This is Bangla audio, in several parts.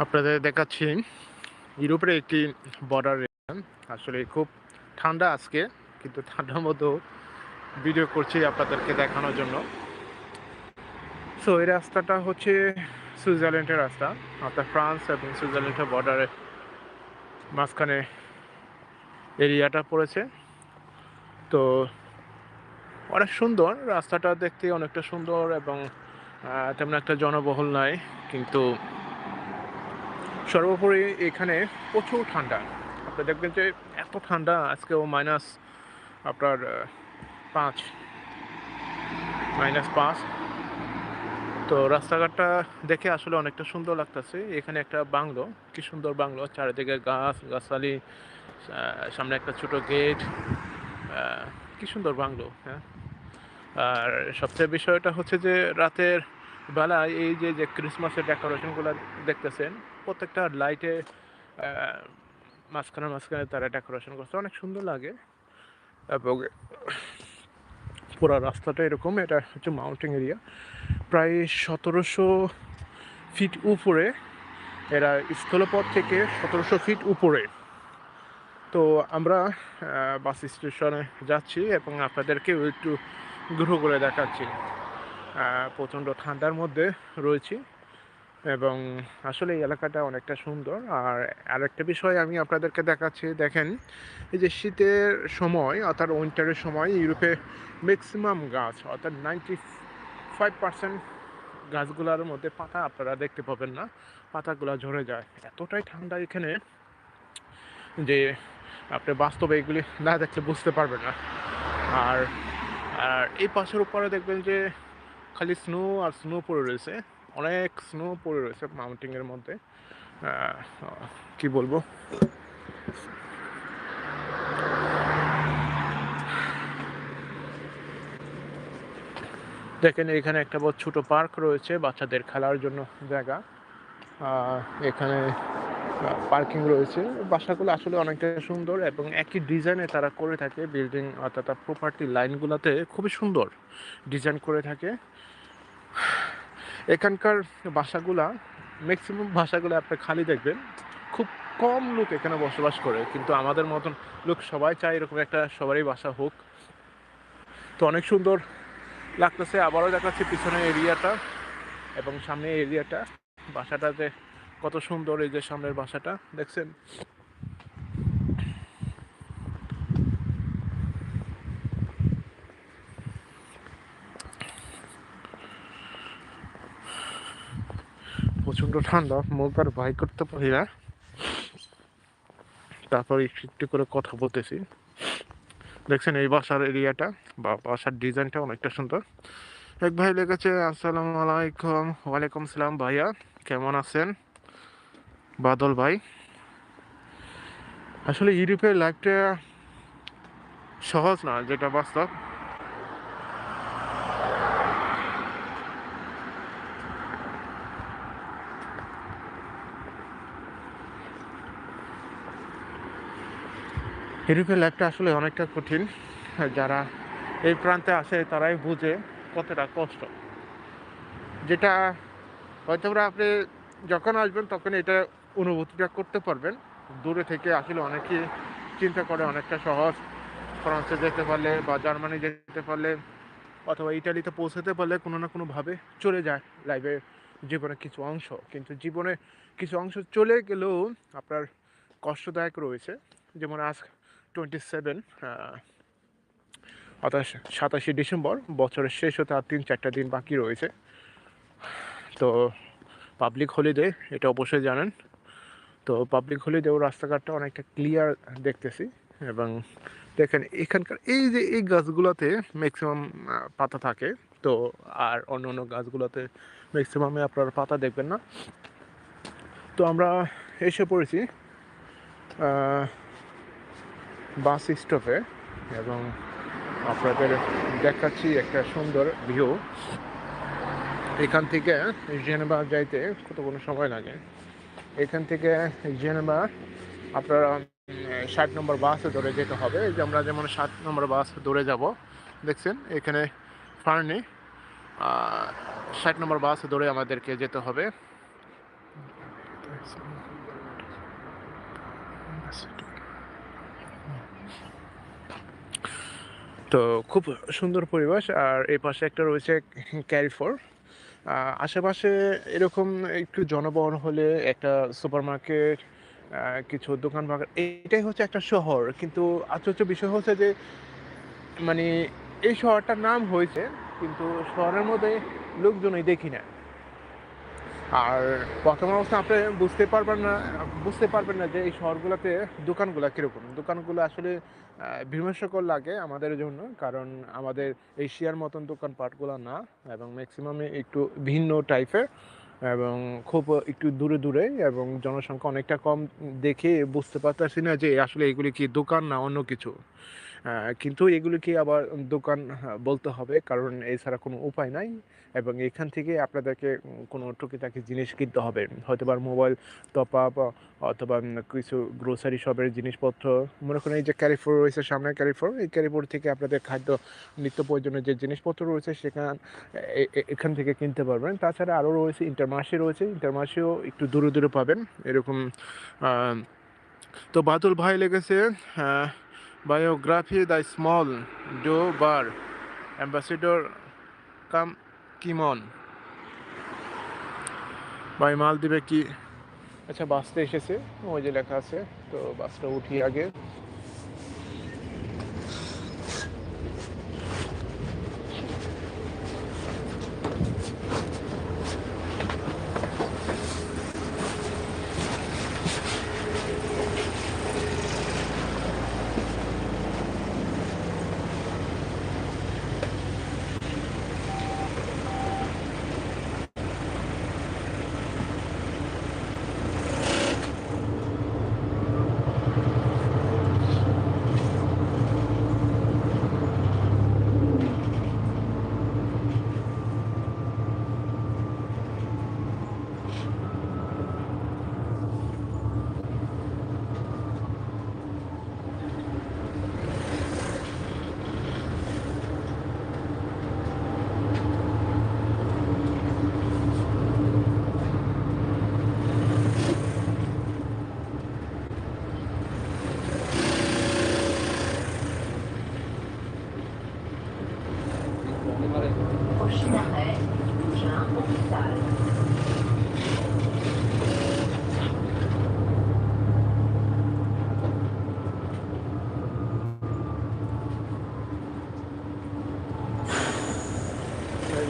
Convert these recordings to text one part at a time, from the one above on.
আপনাদের দেখাচ্ছি, ইউরোপের একটি বর্ডার আসলে খুব ঠান্ডা আজকে, কিন্তু ঠান্ডার মতো ভিডিও করছি আপনাদেরকে দেখানোর জন্য। সো এই রাস্তাটা হচ্ছে সুইজারল্যান্ডের রাস্তা, অর্থাৎ ফ্রান্স এবং সুইজারল্যান্ডের বর্ডারে মাঝখানে এরিয়াটা পড়েছে। তো, অনেক সুন্দর, রাস্তাটা দেখতে অনেকটা সুন্দর এবং তেমন একটা জনবহুল নয় কিন্তু সর্বোপরি এখানে প্রচুর ঠান্ডা। আপনি দেখবেন যে এত ঠান্ডা, আজকেও মাইনাস আপনার পাঁচ মাইনাস পাঁচ। তো রাস্তাঘাটটা দেখে আসলে অনেকটা সুন্দর লাগতেছে। এখানে একটা বাংলো, কি সুন্দর বাংলো। চারিদিকে গাছ, গাছালি সামনে একটা ছোট গেট কি সুন্দর বাংলো হ্যাঁ। আর সবচেয়ে বিষয়টা হচ্ছে যে রাতের বেলায় এই যে যে ক্রিসমাসের ডেকোরেশনগুলো দেখতেছেন প্রত্যেকটা লাইটে মাঝখানে মাঝখানে তারা ডেকোরেশন করছে। অনেক সুন্দর লাগে। এবং পুরো রাস্তাটা এরকম, এটা হচ্ছে মাউন্টেন এরিয়া প্রায় সতেরোশো ফিট উপরে, এরা স্থলপথ থেকে সতেরোশো ফিট উপরে। তো আমরা বাস স্টেশনে যাচ্ছি এবং আপনাদেরকেও একটু ঘুরে ঘুরে দেখাচ্ছি। প্রচণ্ড ঠান্ডার মধ্যে রয়েছি। এবং আসলে এই এলাকাটা অনেকটা সুন্দর। আর আরেকটা বিষয় আমি আপনাদেরকে দেখাচ্ছি, দেখেন, এই যে শীতের সময় অর্থাৎ উইন্টারের সময় ইউরোপে ম্যাক্সিমাম গাছ, অর্থাৎ নাইনটি ফাইভ পার্সেন্ট গাছগুলোর মধ্যে পাতা আপনারা দেখতে পাবেন না, পাতাগুলো ঝরে যায়। এতটাই ঠান্ডা এখানে যে আপনি বাস্তবে এগুলি না দেখলে বুঝতে পারবেন না। আর আর এই পাশের উপরে দেখবেন যে খালি স্নো আর স্নো পড়ে রয়েছে। অনেক স্নো পড়ে রয়েছে মাউন্টেনের মধ্যে। কি বলব? দেখেন এখানে একটা বড় ছোট পার্ক রয়েছে বাচ্চাদের খেলার জন্য জায়গা। এখানে পার্কিং রয়েছে। বাসাগুলো আসলে অনেকটা সুন্দর এবং একই ডিজাইনে তারা করে থাকে। বিল্ডিং অর্থাৎ প্রপার্টি লাইনগুলোতে খুবই সুন্দর ডিজাইন করে থাকে। এখানকার বাসাগুলা ম্যাক্সিমাম ভাষাগুলো আপনি খালি দেখবেন। খুব কম লোক এখানে বসবাস করে, কিন্তু আমাদের মতন লোক সবাই চায় এরকম একটা সবারই বাসা হোক। তো অনেক সুন্দর লাগতেছে, আবারও দেখাচ্ছি পিছনে এরিয়াটা এবং সামনে এরিয়াটা। বাসাটাতে কত সুন্দর এই যে সামনের বাসাটা, দেখছেন? প্রচণ্ড ঠান্ডা মুখ আর বাই করতে পারি না। তারপর একটু একটু করে কথা বলতেছি। দেখছেন, এই বাসার এরিয়াটা বা বাসার ডিজাইনটা অনেকটা সুন্দর। এক ভাই লেগেছে, আসসালামু আলাইকুম, ওয়ালাইকুম সালাম ভাইয়া, কেমন আছেন? বাদল ভাই। আসলে ইউরোপের লাইফটা সহজ না, যেটা বাস্তব। ইউরোপের লাইফটা আসলে অনেকটা কঠিন। যারা এই প্রান্তে আসে, তারাই বুঝে কতটা কষ্ট। যেটা হয়তো আপনি যখন আসবেন, তখন এটা অনুভূতিটা করতে পারবেন। দূরে থেকে আসলে অনেকে চিন্তা করে অনেকটা সহজ। ফ্রান্সে যেতে পারলে বা জার্মানি যেতে পারলে অথবা ইটালিতে পৌঁছাতে পারলে কোনো না কোনোভাবে চলে যায় লাইফের জীবনের কিছু অংশ। কিন্তু জীবনে কিছু অংশ চলে গেলেও আপনার কষ্টদায়ক রয়েছে। যেমন আজ টোয়েন্টি সেভেন অর্থাৎ সাতাশে ডিসেম্বর, বছরের শেষ হতে আর তিন চারটা দিন বাকি রয়েছে। তো পাবলিক হলিডে এটা অবশ্যই জানেন। তো পাবলিক হলিডেও রাস্তাঘাটটা অনেকটা ক্লিয়ার দেখতেছি এবং দেখেন এখানকার এই যে এই গাছগুলোতে ম্যাক্সিমাম পাতা থাকে। তো আর অন্য অন্য গাছগুলোতে ম্যাক্সিমামে আপনারা পাতা দেখবেন না। তো আমরা এসে পড়েছি বাস স্টপে এবং আপনাদের দেখাচ্ছি একটা সুন্দর ভিউ এখান থেকে জেনেভা যাইতে কত কোনো সময় লাগে? এখান থেকে জেনেভা আপনারা ষাট নম্বর বাস ধরে যেতে হবে। যে আমরা যেমন ষাট নম্বর বাস ধরে যাব, দেখছেন? এখানে ফার্নি ষাট নম্বর বাস ধরে আমাদেরকে যেতে হবে। তো খুব সুন্দর পরিবেশ, আর এই পাশে একটা রয়েছে ক্যারিফোর। আশেপাশে এরকম একটু জনবহন হলে একটা সুপার মার্কেট কিছু দোকান বাগান এটাই হচ্ছে একটা শহর। কিন্তু আশ্চর্য বিষয় হচ্ছে যে মানে এই শহরটার নাম হয়েছে, কিন্তু শহরের মধ্যে লোকজনই দেখি না। আর বর্তমান অবস্থা আপনি বুঝতে পারবেন না, বুঝতে পারবেন না যে এই শহরগুলোতে দোকানগুলো কীরকম। দোকানগুলো আসলে বিমর্শকর লাগে আমাদের জন্য, কারণ আমাদের এশিয়ার মতন দোকানপাটগুলো না, এবং ম্যাক্সিমামে একটু ভিন্ন টাইপের এবং খুব একটু দূরে দূরে, এবং জনসংখ্যা অনেকটা কম দেখে বুঝতে পারতেছি না যে আসলে এগুলি কি দোকান না অন্য কিছু। কিন্তু এগুলিকে আবার দোকান বলতে হবে। কারণ এছাড়া কোনো উপায় নাই এবং এখান থেকে আপনাদেরকে কোনো টুকিটাকি জিনিস কিনতে হবে। হয়তো বা মোবাইল টপ আপ অথবা কিছু গ্রোসারি শপের জিনিসপত্র। মনে করেন এই যে ক্যারিফোর রয়েছে, সামনে ক্যারিফোর এই ক্যারিফোর থেকে আপনাদের খাদ্য, নিত্য প্রয়োজনীয় যে জিনিসপত্র রয়েছে, সেখান এখান থেকে কিনতে পারবেন। তাছাড়া আরও রয়েছে ইন্টারমার্সি রয়েছে। ইন্টারমার্সিও একটু দূরে দূরে পাবেন। এরকম তো বাদল ভাই লেগেছে Biography The Small Doe Bar. Ambassador কাম কিমন ভাই, মালদ্বীপে কি আচ্ছা বাসতে এসেছে। ওই যে লেখা আছে, তো বাসটা উঠি আগে।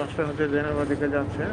বাসটা হচ্ছে জেনেভা দিকে যাচ্ছে।